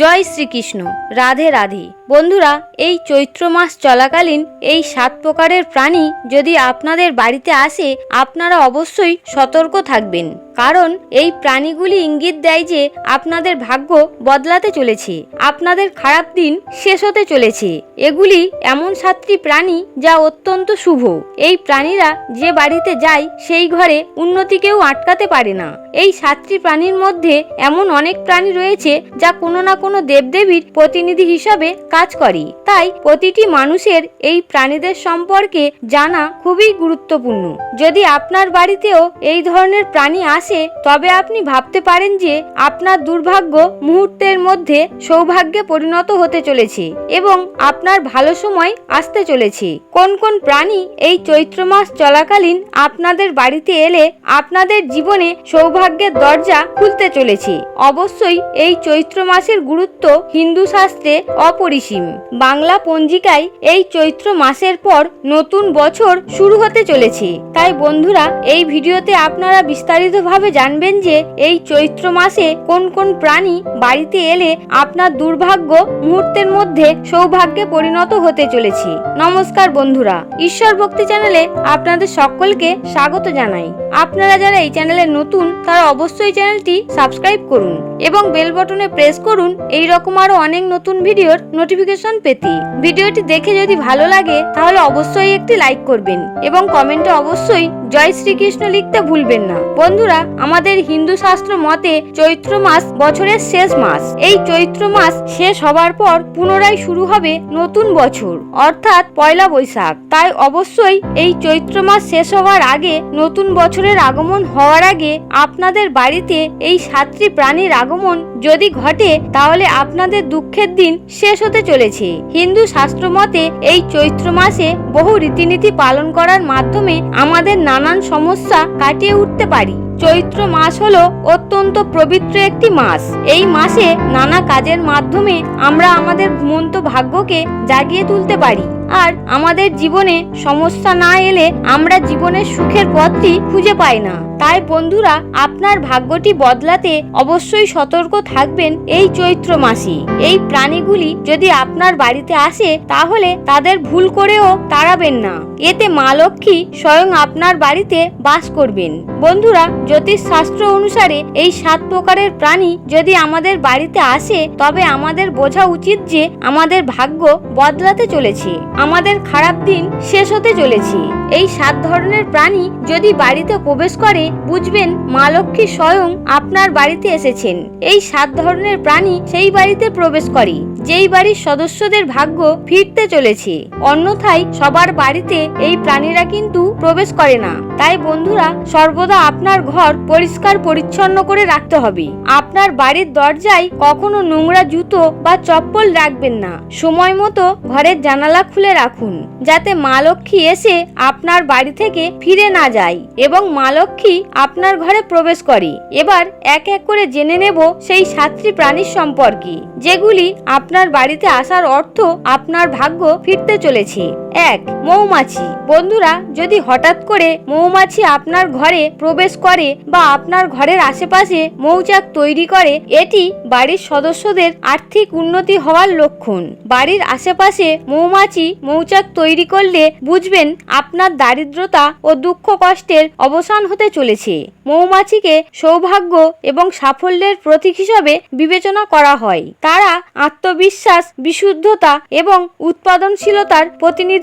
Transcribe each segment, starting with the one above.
জয় শ্রীকৃষ্ণ, রাধে রাধে। বন্ধুরা, এই চৈত্র মাস চলাকালীন এই সাত প্রকারের প্রাণী যদি আপনাদের বাড়িতে আসে, আপনারা অবশ্যই সতর্ক থাকবেন। কারণ এই প্রাণীগুলি ইঙ্গিত দেয় যে আপনাদের ভাগ্য বদলাতে চলেছে, আপনাদের খারাপ দিন শেষ হতে চলেছে। এগুলি এমন সাতটি প্রাণী যা অত্যন্ত শুভ। এই প্রাণীরা যে বাড়িতে যায়, সেই ঘরে উন্নতি কেউ আটকাতে পারে না। এই সাতটি প্রাণীর মধ্যে এমন অনেক প্রাণী রয়েছে যা কোনো না কোনো দেবদেবীর প্রতিনিধি হিসাবে কাজ করে। তাই প্রতিটি মানুষের এই প্রাণীদের সম্পর্কে জানা খুবই গুরুত্বপূর্ণ। যদি আপনার বাড়িতেও এই ধরনের প্রাণী আসে, তবে আপনি ভাবতে পারেন যে আপনার দুর্ভাগ্য মুহূর্তের মধ্যে সৌভাগ্যে পরিণত হতে চলেছে এবং আপনার ভালো সময় আসতে চলেছে। কোন কোন প্রাণী এই চৈত্র মাস চলাকালীন আপনাদের বাড়িতে এলে আপনাদের জীবনে সৌভাগ্যের দরজা খুলতে চলেছে? অবশ্যই এই চৈত্র মাসের গুরুত্ব হিন্দু শাস্ত্রে অপরিসীম। বাংলা পঞ্জিকায় এই চৈত্র মাসের পর নতুন বছর শুরু হতে চলেছে। তাই বন্ধুরা, এই ভিডিওতে আপনারা বিস্তারিতভাবে জানবেন যে এই চৈত্র মাসে কোন কোন প্রাণী বাড়িতে এলে আপনার দুর্ভাগ্য মুহূর্তের মধ্যে সৌভাগ্যে পরিণত হতে চলেছে। নমস্কার বন্ধুরা, ঈশ্বর ভক্তি চ্যানেলে আপনাদের সকলকে স্বাগত জানাই। আপনারা যারা এই চ্যানেলে নতুন, তারা অবশ্যই চ্যানেলটি সাবস্ক্রাইব করুন এবং বেল বটনে প্রেস করুন এই রকম আরও অনেক নতুন ভিডিওর নোটিফিকেশন পেতে ভিডিওটি দেখে যদি ভালো লাগে, তাহলে অবশ্যই একটি লাইক করবেন এবং কমেন্টে অবশ্যই জয় শ্রীকৃষ্ণ লিখতে ভুলবেন না। বন্ধুরা, আমাদের হিন্দু শাস্ত্র মতে চৈত্র মাস বছরের শেষ মাস। এই চৈত্র মাস শেষ হবার পর পুনরায় শুরু হবে নতুন বছর, অর্থাৎ পয়লা বৈশাখ। তাই অবশ্যই এই চৈত্র মাস শেষ হওয়ার আগে, নতুন বছরের আগমন হওয়ার আগে আপনাদের বাড়িতে এই সাতটি প্রাণীর আগমন যদি ঘটে তাহলে আপনাদের দুঃখের দিন শেষ হতে চলেছে। হিন্দু শাস্ত্র মতে এই চৈত্র মাসে বহু রীতিনীতি পালন করার মাধ্যমে আমাদের নানান সমস্যা কাটিয়ে উঠতে পারি। চৈত্র মাস হলো অত্যন্ত পবিত্র একটি মাস। এই মাসে নানা কাজের মাধ্যমে আমরা আমাদের ঘুমন্ত ভাগ্যকে জাগিয়ে তুলতে পারি। আর আমাদের জীবনে সমস্যা না এলে আমরা জীবনের সুখের পথটি খুঁজে পাই না। তাই বন্ধুরা, আপনার ভাগ্যটি বদলাতে অবশ্যই সতর্ক থাকবেন এই চৈত্র মাসে। এই প্রাণীগুলি যদি আপনার বাড়িতে আসে, তাহলে তাদের ভুল করেও তাড়াবেন না। এতে মা লক্ষ্মী স্বয়ং আপনার বাড়িতে বাস করবেন। বন্ধুরা, জ্যোতিষ শাস্ত্র অনুসারে এই সাত প্রকারের প্রাণী যদি আমাদের বাড়িতে আসে, তবে আমাদের বোঝা উচিত যে আমাদের ভাগ্য বদলাতে চলেছে। আমাদের খারাপ দিন শেষ হতে চলেছে। এই সাত ধরনের প্রাণী যদি বাড়িতে প্রবেশ করে, বুঝবেন মা লক্ষ্মী স্বয়ং আপনার বাড়িতে এসেছেন। এই সাত ধরনের প্রাণী সেই বাড়িতে প্রবেশ করে, যেই বাড়ির সদস্যদের ভাগ্য ফিরতে চলেছে। অন্যথায় সবার বাড়িতে এই প্রাণীরা কিন্তু প্রবেশ করে না। তাই বন্ধুরা, সর্বদা আপনার ঘর পরিষ্কার পরিচ্ছন্ন করে রাখতে হবে। আপনার বাড়ির দরজায় কখনো নোংরা জুতো বা চপ্পল রাখবেন না। সময় মতো ঘরের জানালা খুলে রাখুন, যাতে মা লক্ষ্মী এসে আপনার বাড়ি থেকে ফিরে না যায় এবং মা লক্ষ্মী আপনার ঘরে প্রবেশ করে। এবার এক এক করে জেনে নেব সেই সাতটি প্রাণীর সম্পর্কে, যেগুলি আপনার বাড়িতে আসার অর্থ আপনার ভাগ্য ফিরতে চলেছে। এক, মৌমাছি। বন্ধুরা, যদি হঠাৎ করে মৌমাছি আপনার ঘরে প্রবেশ করে বা আপনার ঘরের আশেপাশে মৌচাক তৈরি করে, এটি বাড়ির সদস্যদের আর্থিক উন্নতি হওয়ার লক্ষণ। বাড়ির আশেপাশে মৌমাছি মৌচাক তৈরি করলে বুঝবেন আপনার দারিদ্রতা ও দুঃখ কষ্টের অবসান হতে চলেছে। মৌমাছিকে সৌভাগ্য এবং সাফল্যের প্রতীক হিসাবে বিবেচনা করা হয়। তারা আত্মবিশ্বাস, বিশুদ্ধতা এবং উৎপাদনশীলতার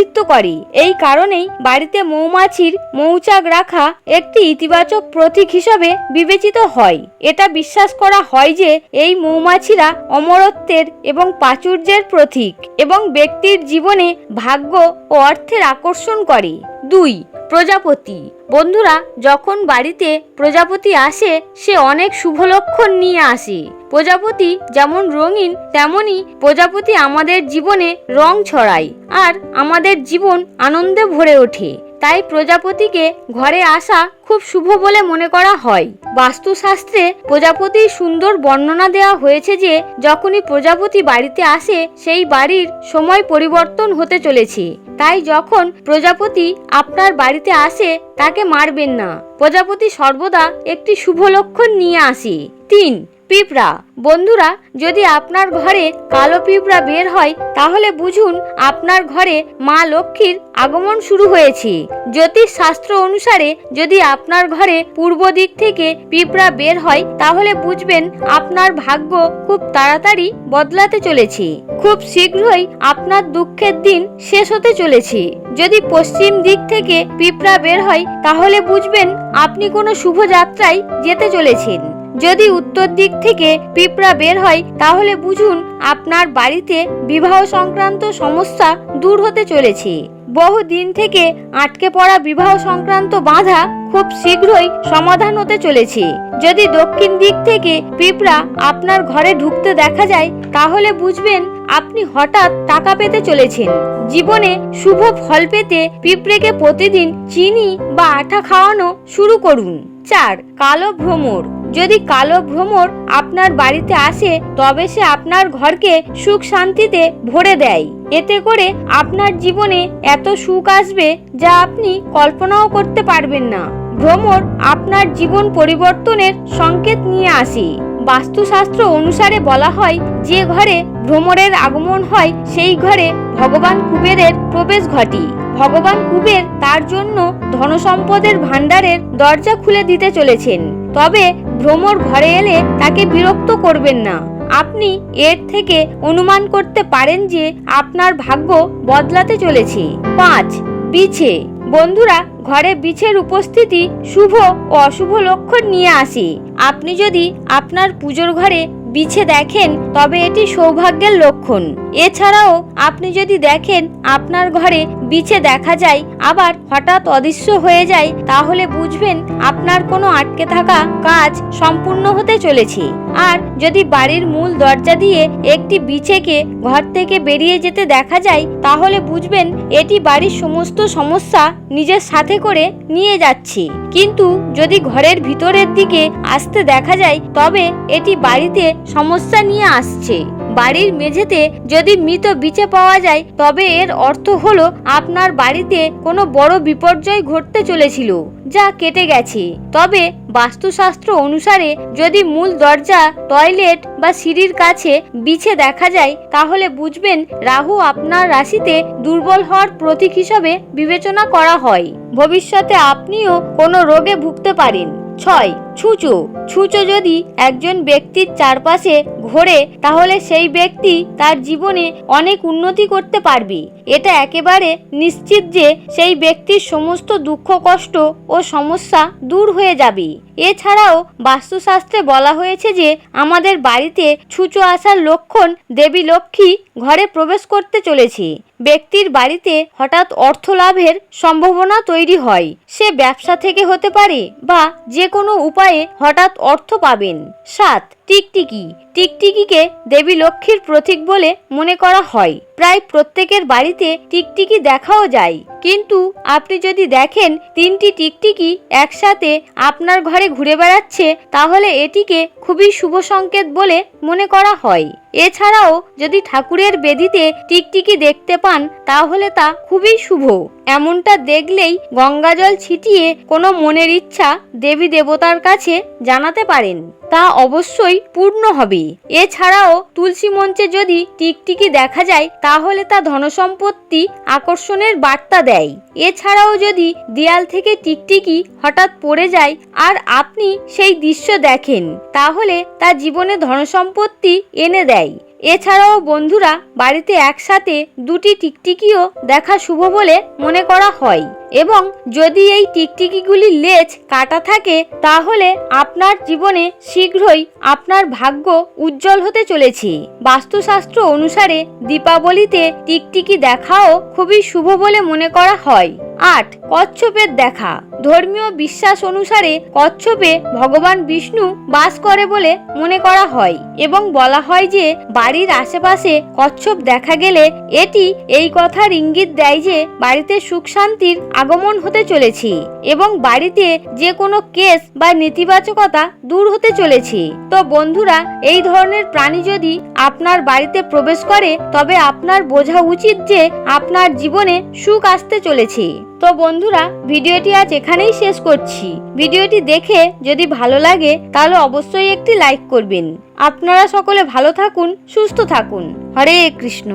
প্রতিনিধিত্ব করে। এই কারণেই বাড়িতে মৌমাছির মৌচাক রাখা একটি ইতিবাচক প্রতীক হিসাবে বিবেচিত হয়। এটা বিশ্বাস করা হয় যে এই মৌমাছিরা অমরত্বের এবং প্রাচুর্যের প্রতীক এবং ব্যক্তির জীবনে ভাগ্য ও অর্থের আকর্ষণ করে। দুই, প্রজাপতি। বন্ধুরা, যখন বাড়িতে প্রজাপতি আসে, সে অনেক শুভ লক্ষণ নিয়ে আসে। প্রজাপতি যেমন রঙিন, তেমনি প্রজাপতি আমাদের জীবনে রং ছড়ায় আর আমাদের জীবন আনন্দে ভরে ওঠে। তাই প্রজাপতিকে ঘরে আসা খুব শুভ বলে মনে করা হয়। বাস্তুশাস্ত্রে প্রজাপতির সুন্দর বর্ণনা দেওয়া হয়েছে যে, যখনই প্রজাপতি বাড়িতে আসে, সেই বাড়ির সময় পরিবর্তন হতে চলেছে। তাই যখন প্রজাপতি আপনার বাড়িতে আসে, তাকে মারবেন না। প্রজাপতি সর্বদা একটি শুভ লক্ষণ নিয়ে আসে। তিন পিঁপড়া। বন্ধুরা, যদি আপনার ঘরে কালো পিঁপড়া বের হয়, তাহলে বুঝুন আপনার ঘরে মা লক্ষ্মীর আগমন শুরু হয়েছে। জ্যোতিষ শাস্ত্র অনুসারে যদি আপনার ঘরে পূর্ব দিক থেকে পিঁপড়া বের হয়, তাহলে বুঝবেন আপনার ভাগ্য খুব তাড়াতাড়ি বদলাতে চলেছে। খুব শীঘ্রই আপনার দুঃখের দিন শেষ হতে চলেছে। যদি পশ্চিম দিক থেকে পিঁপড়া বের হয়, তাহলে বুঝবেন আপনি কোনো শুভ যাত্রায় যেতে চলেছেন। যদি উত্তর দিক থেকে পিঁপড়া বের হয়, তাহলে বুঝুন আপনার বাড়িতে বিবাহ সংক্রান্ত সমস্যা দূর হতে চলেছে। বহু দিন থেকে আটকে পড়া বিবাহ সংক্রান্ত বাধা খুব শীঘ্রই সমাধান হতে চলেছে। যদি দক্ষিণ দিক থেকে পিঁপড়া আপনার ঘরে ঢুকতে দেখা যায়, তাহলে বুঝবেন আপনি হঠাৎ টাকা পেতে চলেছেন। জীবনে শুভ ফল পেতে পিঁপড়েকে প্রতিদিন চিনি বা আঠা খাওয়ানো শুরু করুন। চার, কালো ভ্রমর। যদি কালো ভ্রমর আপনার বাড়িতে আসে, তবে সে আপনার ঘরকে সুখ শান্তিতে ভরে দেয়। এতে করে আপনার জীবনে এত সুখ আসবে যা আপনি কল্পনাও করতে পারবেন না। ভ্রমর আপনার জীবন পরিবর্তনের সংকেত নিয়ে আসে। বাস্তুশাস্ত্র অনুসারে বলা হয়, যে ঘরে ভ্রমরের আগমন হয়, সেই ঘরে ভগবান কুবেরের প্রবেশ ঘটে। ভগবান কুবের তার জন্য ধনসম্পদের ভাণ্ডারের দরজা খুলে দিতে চলেছেন। তবে ভ্রমর ঘরে এলে তাকে বিরক্ত করবেন না। আপনি এর থেকে অনুমান করতে পারেন যে আপনার ভাগ্য বদলাতে চলেছে। পাঁচ, বিছে। বন্ধুরা, ঘরে বিছের উপস্থিতি শুভ ও অশুভ লক্ষণ নিয়ে আসে। আপনি যদি আপনার পুজোর ঘরে বিছে দেখেন, তবে এটি সৌভাগ্যের লক্ষণ। এছাড়াও আপনি যদি দেখেন আপনার ঘরে বিছে দেখা যায়, আবার হঠাৎ অদৃশ্য হয়ে যায়, তাহলে বুঝবেন আপনার কোনো আটকে থাকা কাজ সম্পূর্ণ হতে চলেছে। আর যদি বাড়ির মূল দরজা দিয়ে একটি বিছেকে ঘর থেকে বেরিয়ে যেতে দেখা যায়, তাহলে বুঝবেন এটি বাড়ির সমস্ত সমস্যা নিজের সাথে করে নিয়ে যাচ্ছে। কিন্তু যদি ঘরের ভিতরের দিকে আসতে দেখা যায়, তবে এটি বাড়িতে সমস্যা নিয়ে আসছে। বাড়ির মেঝেতে যদি মৃত বিচে পাওয়া যায়, তবে এর অর্থ হলো আপনার বাড়িতে কোনো বড় বিপর্যয় ঘটতে চলেছিল, যা কেটে গেছে। তবে বাস্তুশাস্ত্র অনুসারে যদি মূল দরজা, টয়লেট বা সিঁড়ির কাছে বিছে দেখা যায়, তাহলে বুঝবেন রাহু আপনার রাশিতে দুর্বল হওয়ার প্রতীক হিসাবে বিবেচনা করা হয়। ভবিষ্যতে আপনিও কোনো রোগে ভুগতে পারেন। ছয়। ছুঁচো। ছুঁচো যদি একজন ব্যক্তির চারপাশে ঘোরে, তাহলে সেই ব্যক্তি তার জীবনে অনেক উন্নতি করতে পারবে। এটা একেবারে নিশ্চিত যে সেই ব্যক্তির সমস্ত দুঃখ, কষ্ট ও সমস্যা দূর হয়ে যাবে। এছাড়াও বাস্তুশাস্ত্রে বলা হয়েছে যে আমাদের বাড়িতে ছুঁচো আসার লক্ষণ দেবী লক্ষ্মী ঘরে প্রবেশ করতে চলেছে। ব্যক্তির বাড়িতে হঠাৎ অর্থ লাভের সম্ভাবনা তৈরি হয়। সে ব্যবসা থেকে হতে পারে বা যে কোনো উপায়ে হঠাৎ অর্থ পাবেন। সাত, টিকটিকি। টিকটিকিকে দেবী লক্ষ্মীর প্রতীক বলে মনে করা হয়। প্রায় প্রত্যেকের বাড়িতে টিকটিকি দেখাও যায়। কিন্তু আপনি যদি দেখেন তিনটি টিকটিকি একসাথে আপনার ঘরে ঘুরে বেড়াচ্ছে, তাহলে এটিকে খুবই শুভ সংকেত বলে মনে করা হয়। এছাড়াও যদি ঠাকুরের বেদিতে টিকটিকি দেখতে পান, তাহলে তা খুবই শুভ। এমনটা দেখলেই গঙ্গাজল ছিটিয়ে কোনো মনের ইচ্ছা দেবী দেবতার কাছে জানাতে পারেন। তা অবশ্যই পূর্ণ হবে এছাড়াও তুলসী মঞ্চে যদি টিকটিকি দেখা যায়, তাহলে তা ধনসম্পত্তি আকর্ষণের বার্তা দেয়। এছাড়াও যদি দেয়াল থেকে টিকটিকি হঠাৎ পড়ে যায় আর আপনি সেই দৃশ্য দেখেন, তাহলে তা জীবনে ধনসম্পত্তি এনে দেয়। এছাড়াও বন্ধুরা বাড়িতে একসাথে দুটি টিকটিকিও দেখা শুভ বলে মনে করা হয়। এবং যদি এই টিকটিকিগুলির লেজ কাটা থাকে, তাহলে আপনার জীবনে শীঘ্রই আপনার ভাগ্য উজ্জ্বল হতে চলেছে। বাস্তুশাস্ত্র অনুসারে দীপাবলিতে টিকটিকি দেখাও খুবই শুভ বলে মনে করা হয়। আট কচ্ছপের দেখা। ধর্মীয় বিশ্বাস অনুসারে কচ্ছপে ভগবান বিষ্ণু বাস করে বলে মনে করা হয় এবং বলা হয় যে বাড়ির আশেপাশে কচ্ছপ দেখা গেলে এটি এই কথার ইঙ্গিত দেয় যে বাড়িতে সুখ শান্তির আগমন হতে চলেছে এবং বাড়িতে যে কোনো কেস বা নেতিবাচকতা দূর হতে চলেছে। তো বন্ধুরা, এই ধরনের প্রাণী যদি আপনার বাড়িতে প্রবেশ করে, তবে আপনার বোঝা উচিত যে আপনার জীবনে সুখ আসতে চলেছে। তো বন্ধুরা, ভিডিওটি আজ এখানেই শেষ করছি। ভিডিওটি দেখে যদি ভালো লাগে, তাহলে অবশ্যই একটি লাইক করবেন। আপনারা সকলে ভালো থাকুন, সুস্থ থাকুন। হরে কৃষ্ণ।